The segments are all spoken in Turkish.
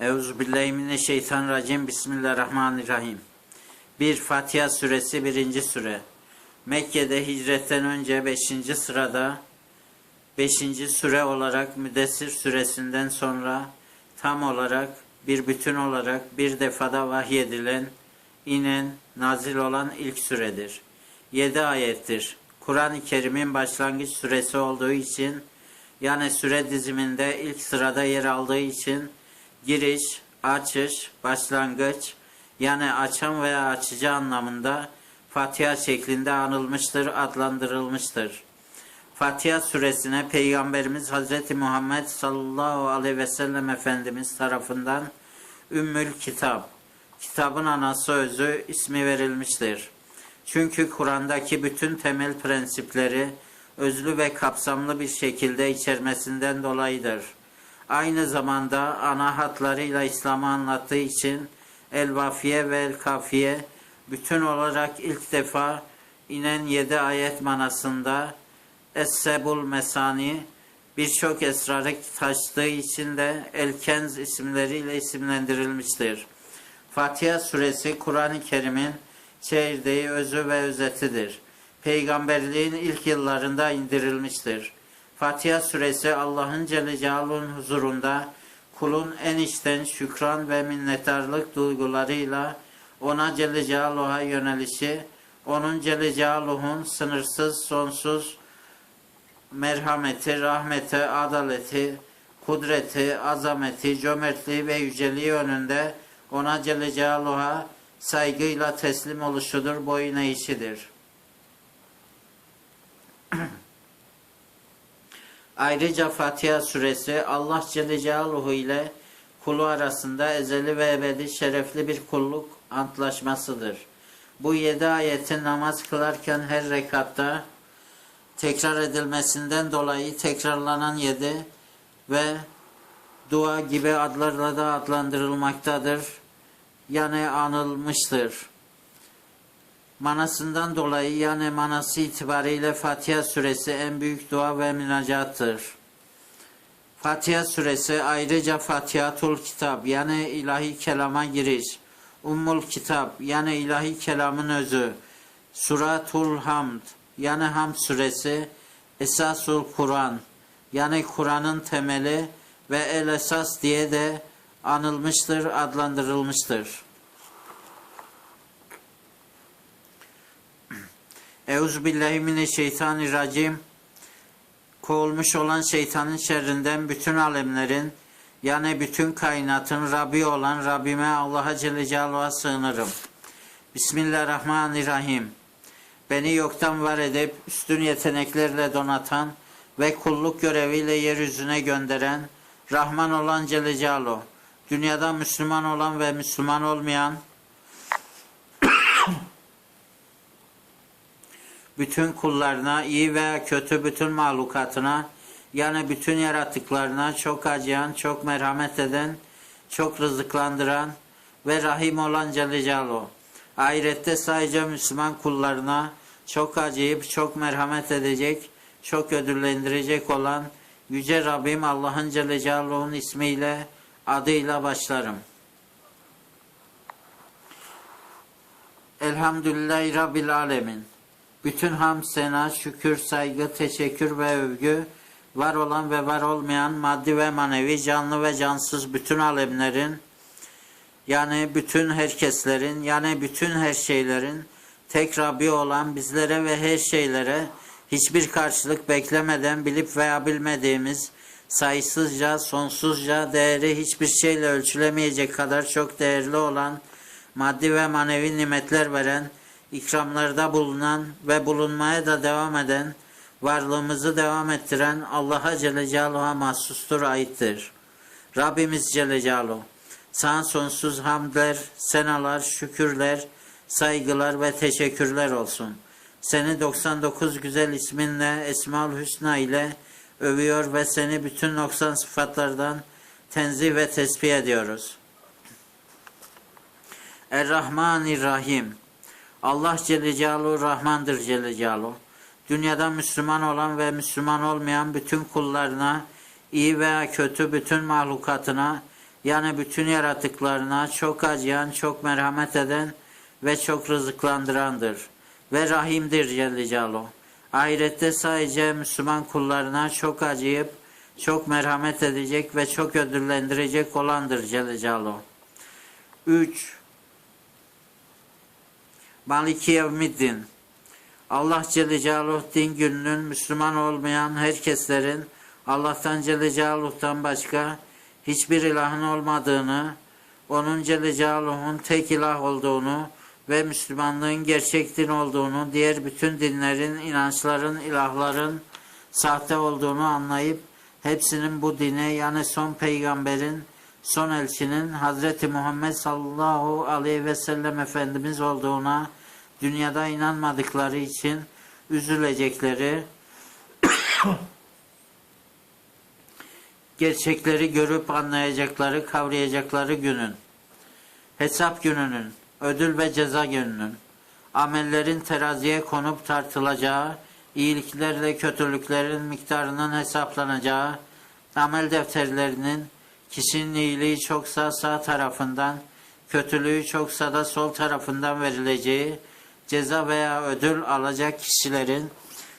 Euzubillahimineşşeytanirracim. Bismillahirrahmanirrahim. 1 Fatiha suresi 1. sure. Mekke'de hicretten önce 5. sırada 5. sure olarak Müddessir suresinden sonra tam olarak bir bütün olarak bir defada vahyedilen, inen, nazil olan ilk süredir. 7 ayettir. Kur'an-ı Kerim'in başlangıç süresi olduğu için yani süre diziminde ilk sırada yer aldığı için giriş, açış, başlangıç yani açan veya açıcı anlamında Fatiha şeklinde anılmıştır, adlandırılmıştır. Fatiha suresine Peygamberimiz Hazreti Muhammed sallallahu aleyhi ve sellem Efendimiz tarafından Ümmül Kitap, kitabın anası özü ismi verilmiştir. Çünkü Kur'an'daki bütün temel prensipleri özlü ve kapsamlı bir şekilde içermesinden dolayıdır. Aynı zamanda ana hatlarıyla İslam'ı anlattığı için El-Vafiye ve El-Kafiye bütün olarak ilk defa inen yedi ayet manasında Es-Sebul Mesani birçok esrarı taştığı için de El-Kenz isimleriyle isimlendirilmiştir. Fatiha suresi Kur'an-ı Kerim'in çekirdeği, özü ve özetidir. Peygamberliğin ilk yıllarında indirilmiştir. Fatiha suresi Allah'ın Celle Celaluhu'nun huzurunda kulun en içten şükran ve minnettarlık duygularıyla ona Celle Celaluhu'ya yönelişi, onun Celle Celaluhu'nun sınırsız, sonsuz merhameti, rahmeti, adaleti, kudreti, azameti, cömertliği ve yüceliği önünde ona Celle Celaluhu'ya saygıyla teslim oluşudur, boyun eğişidir. Ayrıca Fatiha suresi Allah Celle Celaluhu ile kulu arasında ezeli ve ebedi şerefli bir kulluk antlaşmasıdır. Bu yedi ayetin namaz kılarken her rekatta tekrar edilmesinden dolayı tekrarlanan yedi ve dua gibi adlarla da adlandırılmaktadır. Yani anılmıştır. Manasından dolayı yani manası itibariyle Fatiha suresi en büyük dua ve münacattır. Fatiha suresi ayrıca Fatihatul Kitap yani ilahi kelama giriş, Ummul Kitap yani ilahi kelamın özü, Suratul Hamd yani Hamd suresi, Esasul Kur'an yani Kur'an'ın temeli ve El Esas diye de anılmıştır, adlandırılmıştır. Euzubillahimineşşeytanirracim. Kovulmuş olan şeytanın şerrinden bütün alemlerin yani bütün kainatın Rabbi olan Rabbime Allah'a Celle Celaluhu'ya sığınırım. Bismillahirrahmanirrahim. Beni yoktan var edip üstün yeteneklerle donatan ve kulluk göreviyle yeryüzüne gönderen Rahman olan Celle Celaluhu, dünyada Müslüman olan ve Müslüman olmayan bütün kullarına, iyi veya kötü bütün mahlukatına, yani bütün yaratıklarına çok acıyan, çok merhamet eden, çok rızıklandıran ve rahim olan Celle Celaluhu. Ahirette sadece Müslüman kullarına çok acıyıp çok merhamet edecek, çok ödüllendirecek olan Yüce Rabbim Allah'ın Celle Celaluhu'nun ismiyle, adıyla başlarım. Elhamdülillahi Rabbil Alemin. Bütün ham, sena, şükür, saygı, teşekkür ve övgü var olan ve var olmayan maddi ve manevi, canlı ve cansız bütün alemlerin yani bütün herkeslerin yani bütün her şeylerin tek Rabbi olan bizlere ve her şeylere hiçbir karşılık beklemeden bilip veya bilmediğimiz sayısızca, sonsuzca değeri hiçbir şeyle ölçülemeyecek kadar çok değerli olan maddi ve manevi nimetler veren ikramlarda bulunan ve bulunmaya da devam eden, varlığımızı devam ettiren Allah'a Celle Celaluhu'ya mahsustur, aittir. Rabbimiz Celle Celaluhu, sana sonsuz hamdler, senalar, şükürler, saygılar ve teşekkürler olsun. Seni 99 güzel isminle, Esmaül Hüsna ile övüyor ve seni bütün noksan sıfatlardan tenzih ve tesbih ediyoruz. Er-Rahmanir-Rahim. Allah Celle Celaluhu Rahmandır Celle Celaluhu. Dünyada Müslüman olan ve Müslüman olmayan bütün kullarına, iyi veya kötü bütün mahlukatına, Yani bütün yaratıklarına çok acıyan, çok merhamet eden ve çok rızıklandırandır. Ve rahimdir Celle Celaluhu. Ahirette sadece Müslüman kullarına çok acıyıp, çok merhamet edecek ve çok ödüllendirecek olandır Celle Celaluhu. 3. Maliki Yevmiddin. Allah Celle Celaluhu gününün Müslüman olmayan herkeslerin Allah'tan Celle Celaluhu'dan başka hiçbir ilahın olmadığını, onun Celle Celaluhu'nun tek ilah olduğunu ve Müslümanlığın gerçek din olduğunu, diğer bütün dinlerin, inançların, ilahların sahte olduğunu anlayıp hepsinin bu dine yani son peygamberin, son elçinin Hazreti Muhammed sallallahu aleyhi ve sellem Efendimiz olduğuna dünyada inanmadıkları için üzülecekleri, gerçekleri görüp anlayacakları, kavrayacakları günün, hesap gününün, ödül ve ceza gününün, amellerin teraziye konup tartılacağı, iyiliklerle kötülüklerin miktarının hesaplanacağı, amel defterlerinin kişinin iyiliği çoksa sağ tarafından, kötülüğü çoksa da sol tarafından verileceği, ceza veya ödül alacak kişilerin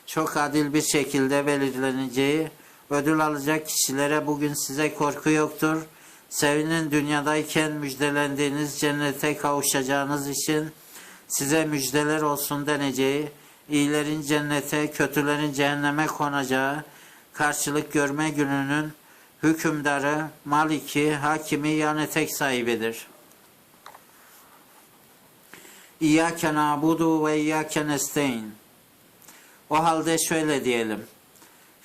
çok adil bir şekilde belirleneceği, ödül alacak kişilere bugün size korku yoktur. Sevinin dünyadayken müjdelendiğiniz cennete kavuşacağınız için size müjdeler olsun deneceği, iyilerin cennete, kötülerin cehenneme konacağı, karşılık görme gününün hükümdarı, maliki, hakimi yani tek sahibidir. İyyâke nâbudu ve iyyâke nesteyn. O halde şöyle diyelim.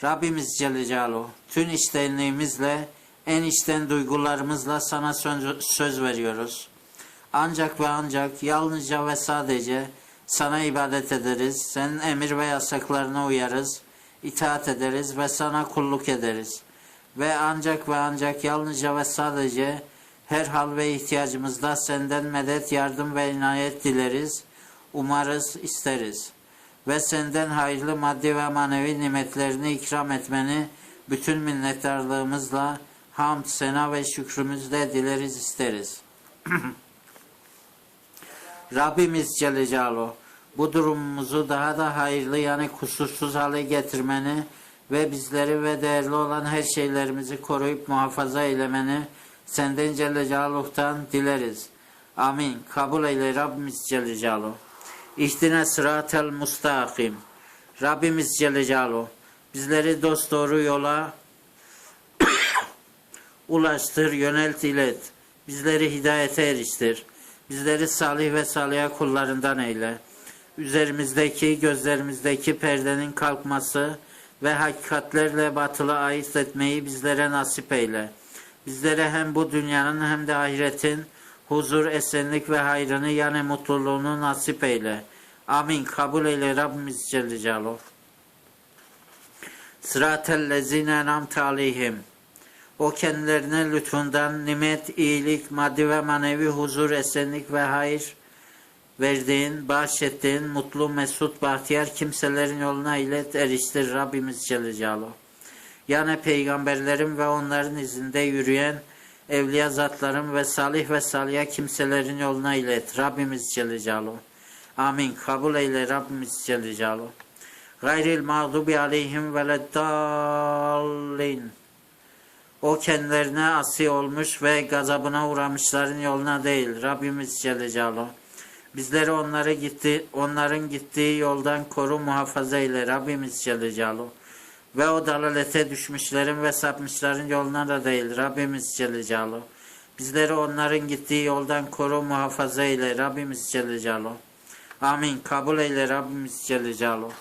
Rabbimiz Celle Celaluhu, tüm içtenliğimizle, en içten duygularımızla sana söz veriyoruz. Ancak ve ancak yalnızca ve sadece sana ibadet ederiz, senin emir ve yasaklarına uyarız, itaat ederiz ve sana kulluk ederiz. Ve ancak ve ancak yalnızca ve sadece her hal ve ihtiyacımızda senden medet, yardım ve inayet dileriz, umarız, isteriz. Ve senden hayırlı maddi ve manevi nimetlerini ikram etmeni bütün minnettarlığımızla hamd, sena ve şükrümüzle dileriz, isteriz. Rabbimiz Celle Celaluhu bu durumumuzu daha da hayırlı yani kusursuz hale getirmeni ve bizleri ve değerli olan her şeylerimizi koruyup muhafaza eylemeni senden Celle Celaluhu'dan dileriz. Amin. Kabul eyle Rabbimiz Celle Celaluhu. İhtine sıratel mustakim. Rabbimiz Celle Celaluhu bizleri dost doğru yola ulaştır, yönelt, ilet. Bizleri hidayete eriştir. Bizleri salih ve saliha kullarından eyle. Üzerimizdeki, gözlerimizdeki perdenin kalkması ve hakikatlerle batılı ayırt etmeyi bizlere nasip eyle. Bizlere hem bu dünyanın hem de ahiretin huzur, esenlik ve hayrını yani mutluluğunu nasip eyle. Amin. Kabul eyle Rabbimiz Celle Celaluhu. Sıratellezine enamte aleyhim. O kendilerine lütfundan nimet, iyilik, maddi ve manevi huzur, esenlik ve hayır verdiğin, bahşettiğin mutlu, mesut, bahtiyar kimselerin yoluna ilet eriştir Rabbimiz Celle Celaluhu. Yani peygamberlerin ve onların izinde yürüyen evliya zatların ve salih ve saliha kimselerin yoluna ilet Rabbimiz Celle Celaluhu. Amin. Kabul eyle Rabbimiz Celle Celaluhu. Gayril mağdubi aleyhim veleddallin. O kendilerine asi olmuş ve gazabına uğramışların yoluna değil. Rabbimiz Celle Celaluhu. Bizleri onları gitti, onların gittiği yoldan koru muhafaza eyle Rabbimiz Celle Celaluhu. Ve o dalalete düşmüşlerin ve sapmışların yoluna da değil Rabbimiz Celle Celaluhu. Bizleri onların gittiği yoldan koru muhafaza eyle Rabbimiz Celle Celaluhu. Amin. Kabul eyle Rabbimiz Celle Celaluhu.